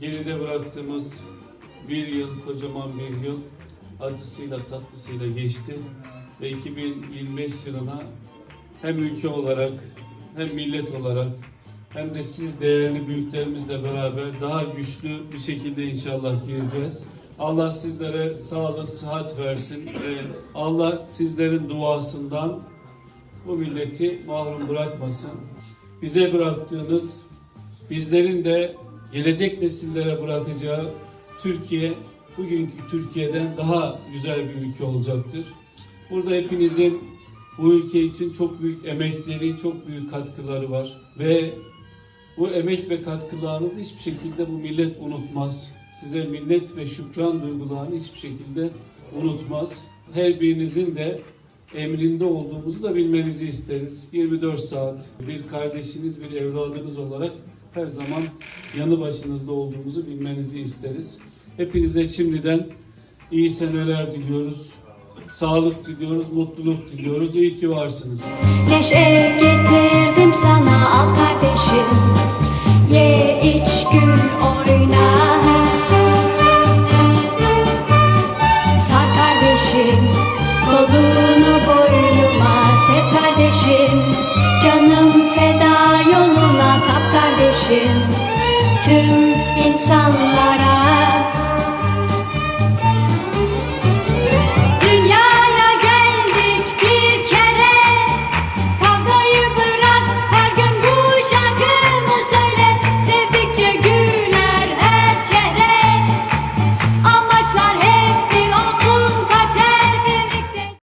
Geride bıraktığımız bir yıl, kocaman bir yıl acısıyla tatlısıyla geçti. Ve 2025 yılına hem ülke olarak hem millet olarak hem de siz değerli büyüklerimizle beraber daha güçlü bir şekilde inşallah gireceğiz. Allah sizlere sağlık, sıhhat versin ve Allah sizlerin duasından bu milleti mahrum bırakmasın. Bize bıraktığınız, bizlerin de gelecek nesillere bırakacağı Türkiye bugünkü Türkiye'den daha güzel bir ülke olacaktır. Burada hepinizin bu ülke için çok büyük emekleri, çok büyük katkıları var ve bu emek ve katkılarınızı hiçbir şekilde bu millet unutmaz. Size millet ve şükran duygularını hiçbir şekilde unutmaz. Her birinizin de emrinde olduğumuzu da bilmenizi isteriz. 24 saat bir kardeşiniz, bir evladınız olarak her zaman yanı başınızda olduğumuzu bilmenizi isteriz. Hepinize şimdiden iyi seneler diliyoruz. Sağlık diliyoruz, mutluluk diliyoruz. İyi ki varsınız. Neşe getirdim sana al kardeşim Ye iç gül oyna Sar kardeşim kolunu boynuma to